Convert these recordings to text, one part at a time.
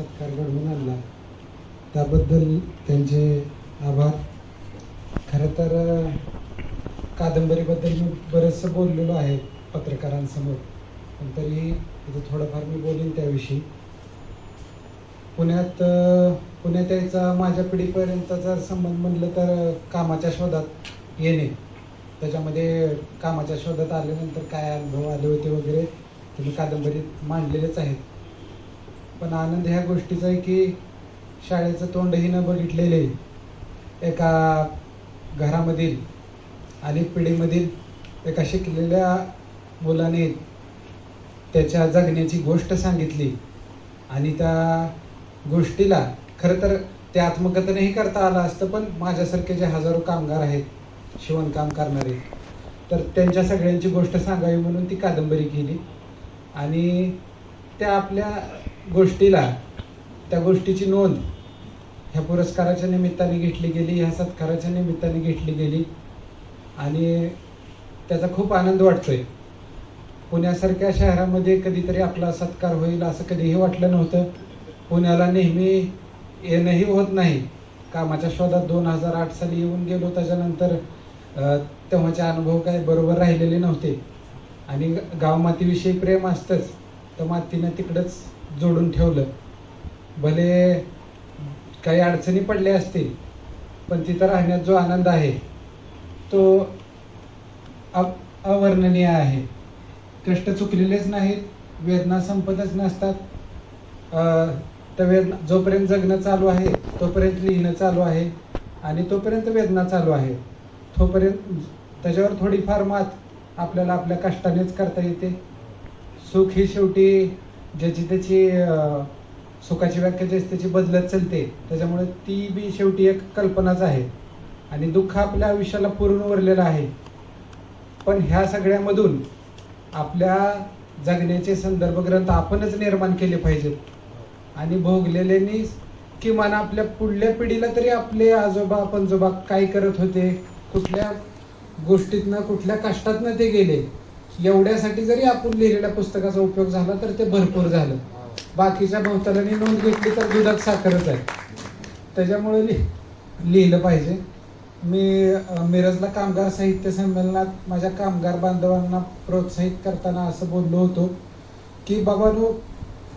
सत्कार घडवून आणला त्याबद्दल त्यांचे आभार. खरं तर कादंबरीबद्दल मी बरंचसं बोललेलो आहे पत्रकारांसमोर. पण तरीही इथं थोडंफार मी बोलेन त्याविषयी. पुण्यात पुण्यात यायचा माझ्या पिढीपर्यंतचा जर संबंध म्हणलं तर कामाच्या शोधात येणे. त्याच्यामध्ये कामाच्या शोधात आल्यानंतर काय अनुभव आले होते वगैरे तुम्ही कादंबरीत मांडलेलेच आहेत. पण आनंद ह्या गोष्टीचा आहे की शाळेचं तोंडही न बघितलेले एका घरामधील आणि पिढीमधील एका शिकलेल्या मुलाने त्याच्या जगण्याची गोष्ट सांगितली आणि त्या गोष्टीला खरं तर ते आत्मकथनही करता आलं असतं पण माझ्यासारखे जे हजारो कामगार आहेत शिवणकाम करणारे तर त्यांच्या सगळ्यांची गोष्ट सांगावी म्हणून ती कादंबरी केली. आणि त्या आपल्या गोष्टीला त्या गोष्टीची नोंद ह्या पुरस्काराच्या निमित्ताने घेतली गेली ह्या सत्काराच्या निमित्ताने घेतली गेली आणि त्याचा खूप आनंद वाटतोय. पुण्यासारख्या शहरामध्ये कधीतरी आपला सत्कार होईल असं कधीही वाटलं नव्हतं. पुण्याला नेहमी येणंही होत नाही. कामाच्या शोधात दोन हजार आठ साली येऊन गेलो त्याच्यानंतर तेव्हाचे अनुभव काही बरोबर राहिलेले नव्हते. आणि ग- प्रेम असतंच तर मातीनं तिकडंच जोडून ठेवलं. भले काही अडचणी पडल्या असतील पण तिथं राहण्यात जो आनंद आहे तो अ- अवर्णनीय आहे. कष्ट चुकलेलेच नाहीत वेदना संपतच नसतात. अ, त्या वेदना जोपर्यंत जगणं चालू आहे तोपर्यंत लिहिणं चालू आहे आणि तोपर्यंत वेदना चालू आहे. तोपर्यंत त्याच्यावर थोडीफार मात आपल्याला आपल्या कष्टानेच करता येते. सुख ही शेवटी ज्याची त्याची सुखाची व्याख्या ज्याची त्याची बदलत चालते त्याच्यामुळे ती बी शेवटी एक कल्पनाच आहे. आणि दुःख आपल्या आयुष्याला पुरून उरलेलं आहे. पण ह्या सगळ्यामधून आपल्या जगण्याचे संदर्भ ग्रंथ आपणच निर्माण केले पाहिजेत. आणि भोगलेल्यांनी किमान आपल्या पुढल्या पिढीला तरी आपले आजोबा पणजोबा काय करत होते कुठल्या गोष्टीतनं कुठल्या कष्टातनं ते गेले. एवढ्यासाठी जरी आपण लिहिलेल्या पुस्तकाचा उपयोग झाला तर ते भरपूर झालं. बाकीच्या भोवतालांनी नोंद घेतली तर दुधात साखरच आहे. त्याच्यामुळे लि लिहिलं पाहिजे. मी मिरजला कामगार साहित्य संमेलनात माझ्या कामगार बांधवांना प्रोत्साहित करताना असं बोललो होतो की बाबानो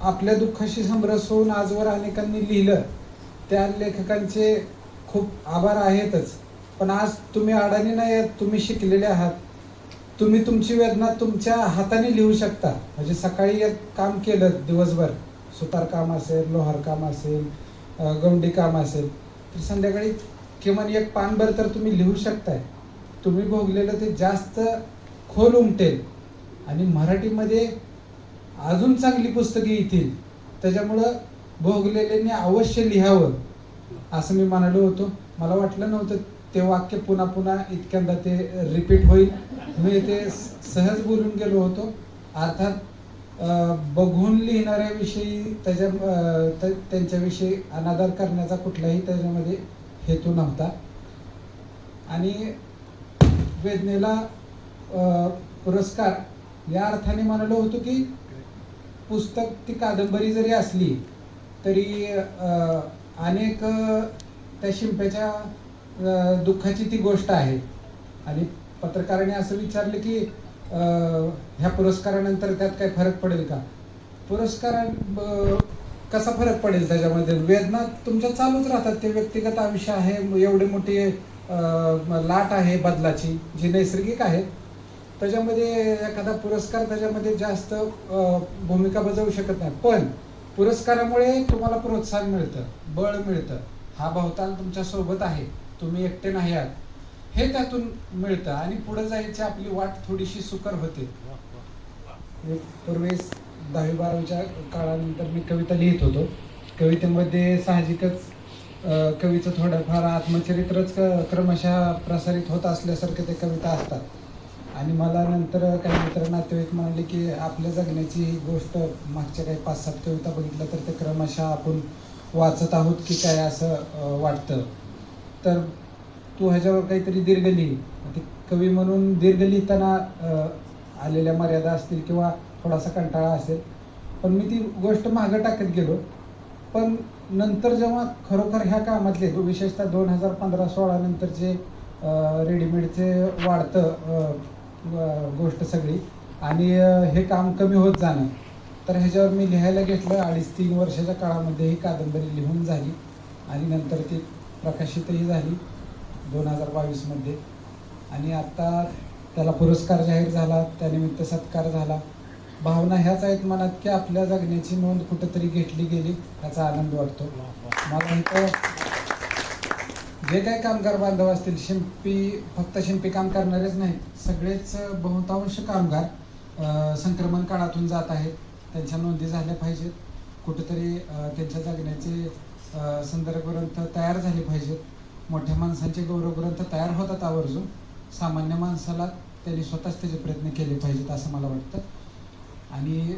आपल्या दुःखाशी समरस होऊन आजवर अनेकांनी लिहिलं. त्या लेखकांचे खूप आभार आहेतच. पण आज तुम्ही अडाणी नाही आहात तुम्ही शिकलेले आहात. तुम्ही तुमची वेदना तुमच्या हाताने लिहू शकता. म्हणजे सकाळी एक काम केलं दिवसभर. सुतार काम असेल लोहार काम असेल गवंडी काम असेल तर संध्याकाळी किमान एक पानभर तर तुम्ही लिहू शकताय. तुम्ही भोगलेलं ते जास्त खोल उमटेल. आणि मराठीमध्ये अजून चांगली पुस्तके येतील. त्याच्यामुळं भोगलेल्यांनी अवश्य लिहावं. असं मी म्हणालो होतो. मला वाटलं नव्हतं ते वाक्य पुन्हा पुन्हा इतक्यांदा ते रिपीट होईल. मी ते सहज बोलून गेलो होतो. अर्थात बघून लिहिणाऱ्याविषयी त्याच्या त्यांच्याविषयी अनादर करण्याचा कुठलाही त्याच्यामध्ये हेतू नव्हता. आणि वेदनेला पुरस्कार या अर्थाने म्हणालो होतो की पुस्तक ती कादंबरी जरी असली तरी अनेक त्या शिंप्याच्या दुःखाची ती गोष्ट आहे. आणि पत्रकाराने असं विचारलं की ह्या पुरस्कारानंतर त्यात काय फरक पडेल का? पुरस्कार कसा फरक पडेल त्याच्यामध्ये? वेदना तुमच्या चालूच राहतात. ते व्यक्तिगत आयुष्य आहे एवढे मोठी लाट आहे बदलाची जी नैसर्गिक आहे. त्याच्यामध्ये एखादा पुरस्कार त्याच्यामध्ये जास्त भूमिका बजावू शकत नाही. पण पुरस्कारामुळे तुम्हाला प्रोत्साहन मिळतं बळ मिळतं. हा भवताल तुमच्यासोबत आहे. तुम्ही एकटे नाही आहात. हे त्यातून मिळतं आणि पुढे जायची आपली वाट थोडीशी सुकर होते. पूर्वीस दहावी बारावीच्या काळानंतर मी कविता लिहित होतो. कवितेमध्ये साहजिकच कवीचं थोडंफार आत्मचरित्रच क- क्रमशः प्रसारित होत असल्यासारखे ते कविता असतात. आणि मला नंतर काही मित्र नातेवाईक म्हणाले की आपल्या जगण्याची ही गोष्ट मागच्या काही पाच सात कविता बघितल्या तर ते क्रमशः आपण वाचत आहोत की काय असं वाटतं. तर तू ह्याच्यावर काहीतरी दीर्घ लिही. ते कवी म्हणून दीर्घ लिहिताना आलेल्या मर्यादा असतील किंवा थोडासा कंटाळा असेल पण मी ती गोष्ट मागं टाकत गेलो. पण नंतर जेव्हा खरोखर ह्या कामातले विशेषतः दोन हजार पंधरा सोळा नंतरचे रेडीमेडचे वाढतं गोष्ट सगळी आणि हे काम कमी होत जाणं तर ह्याच्यावर मी लिहायला घेतलं. अडीच तीन वर्षाच्या काळामध्ये ही कादंबरी लिहून झाली आणि नंतर ती प्रकाशितही झाली दोन हजार बावीसमध्ये आणि आता त्याला पुरस्कार जाहीर झाला त्यानिमित्त सत्कार झाला. भावना ह्याच आहेत मनात की आपल्या जगण्याची नोंद कुठंतरी घेतली गेली याचा आनंद वाटतो. मला इथं जे काही कामगार बांधव असतील शिंपी फक्त शिंपी काम करणारेच नाहीत सगळेच बहुतांश कामगार संक्रमण काळातून जात आहेत. त्यांच्या नोंदी झाल्या पाहिजेत. कुठेतरी त्यांच्या जगण्याचे संदर्भग्रंथ संदर्भ ग्रंथ तयार झाले पाहिजेत. मोठ्या माणसांचे गौरवग्रंथ तयार होतात आवर्जून. सामान्य माणसाला त्यांनी स्वतःच त्याचे प्रयत्न केले पाहिजेत असं मला वाटतं. आणि